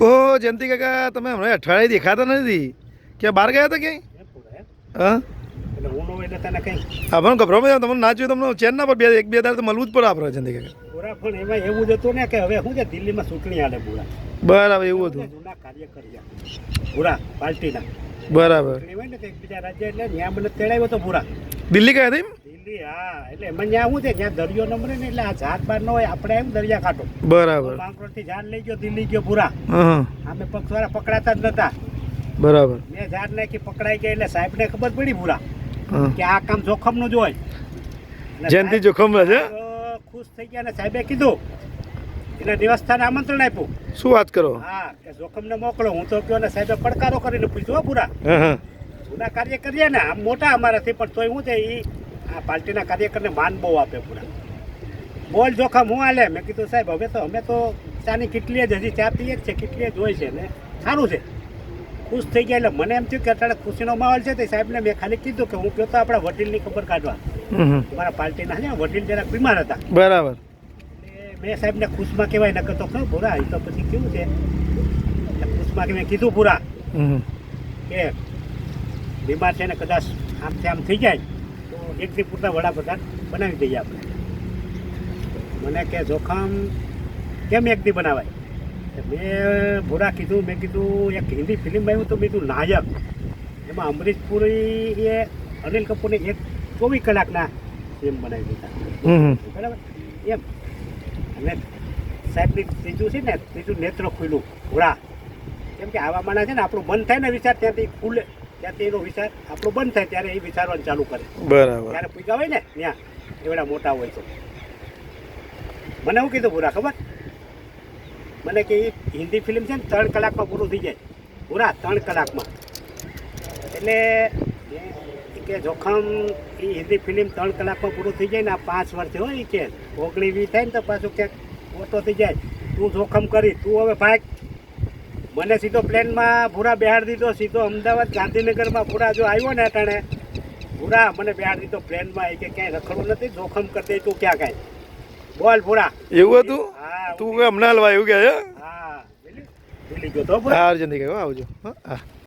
ઓ જયંતિ કાકા તમે હમણાં અઠવાડિયે દેખાતા નથી. ક્યાં બહાર ગયા હતા ક્યાંય? હા? પણ ગભરો તમને ના જોયું તમને ચેન ના પર બે એક બે દાડ તો મળવું જ પડે આપણે જયંતિ કાકા. પૂરા પણ એમાં એવું જ હતું ને કે હવે શું છે દિલ્હીમાં ચૂંટણી આલે પૂરા બરાબર એવું હતું. જૂના કાર્ય કર્યા. પૂરા પાર્ટીના. બરાબર. રાજ્ય એટલે મને તેડાવ્યો તો પૂરા દિલ્હી ગયા હતા એમ? દિલ્હી હા. એટલે મને ત્યાં શું છે જ્યાં દરિયો નંબરે ને એટલે આ બાર ન હોય આપણે એમ દરિયા કાંઠો. બરાબર. માંગરોળથી ઝાડ લઈ ગયો દિલ્હી ગયો પૂરા. હા. હા અમે પકડાતા જ નતા. બરાબર. મેં નાખી પકડાઈ ગયા એટલે સાહેબને ખબર પડી પૂરા. હા. કે આ કામ જોખમનું જ હોય. જયંતિ જોખમ છે? ખુશ થઈ ગયા અને સાહેબે કીધું એને દેવસ્થાને આમંત્રણ આપ્યું. શું વાત કરો? હા કે જોખમને મોકલો. હું તો કયો ને સાહેબે પડકારો કરીને પૂછ્યો પૂરા. જૂના કાર્ય કરીએ ને આમ મોટા અમારાથી પણ તોય હું છે એ આ પાર્ટીના કાર્યકરને માન બહુ આપે પૂરા. બોલ જોખમ હું હાલે? મેં કીધું સાહેબ હવે તો અમે તો ચાની કેટલી જ હજી ચા પીએ જ છે કેટલી જ હોય છે ને. સારું છે. ખુશ થઈ ગયા એટલે મને એમ થયું કે અત્યારે ખુશીનો માહોલ છે તે સાહેબને મેં ખાલી કીધું કે હું તો આપણા વડીલની ખબર કાઢવા. હમ. પાર્ટીના છે ને વડીલ જરાક બીમાર હતા. બરાબર. મેં સાહેબને ખુશમાં કહેવાય નકર તો ખરું પૂરા એ તો પછી કેવું છે? ખુશમાં કે મેં કીધું પૂરા. કે બીમાર છે ને કદાચ આમથી આમ થઈ જાય. તો એક પૂરતા વડાપ્રધાન બનાવી દઈએ આપણે. મને કે જોખમ કેમ એકથી બનાવાય? મેં ભૂરા કીધું મેં કીધું એક હિન્દી ફિલ્મ આવ્યું તો મેં કીધું નાયક. એમાં અમરીશ પુરી એ અનિલ કપૂરને એક ચોવીસ કલાકના ફિલ્મ બનાવી દીધા. બરાબર? એમ. અને સાહેબની ત્રીજું છે ને ત્રીજું નેત્ર ખુલ્લું ઘોડા કેમ કે આવા માણસ છે ને આપણું મન થાય ને વિચાર ત્યાંથી ખુલે. ત્યાંથી એનો વિચાર આપણો બંધ થાય ત્યારે એ વિચારવાનું ચાલુ કરે. બરાબર. ત્યારે પૂજા હોય ને ત્યાં એવડા મોટા હોય તો મને શું કીધું પૂરા ખબર? મને કે એ હિન્દી ફિલ્મ છે ને ત્રણ કલાકમાં પૂરું થઈ જાય. પૂરા ત્રણ કલાકમાં. એટલે કે જોખમ એ હિન્દી ફિલ્મ ત્રણ કલાકમાં પૂરું થઈ જાય ને આ પાંચ વર્ષે હોય એ કે ઓગણી વી થાય ને તો પાછું ક્યાંક મોટો થઈ જાય. તું જોખમ કરી તું હવે ભાગ. મને સીધો પ્લેનમાં ભૂરા બિહાર દીધો સીધો અમદાવાદ ગાંધીનગરમાં ભૂરા જો આવ્યો ને અટાણે ભૂરા મને બિહાર દીધો પ્લેનમાં એ કે ક્યાંય રખડવું નથી જોખમ કરી દે તું ક્યાં કાંઈ. બોલ ભૂરા. એવું હતું? હા તું હમણાં હલવા એવું કે હા ભૂલી ગયો તો આવજો. હા હા.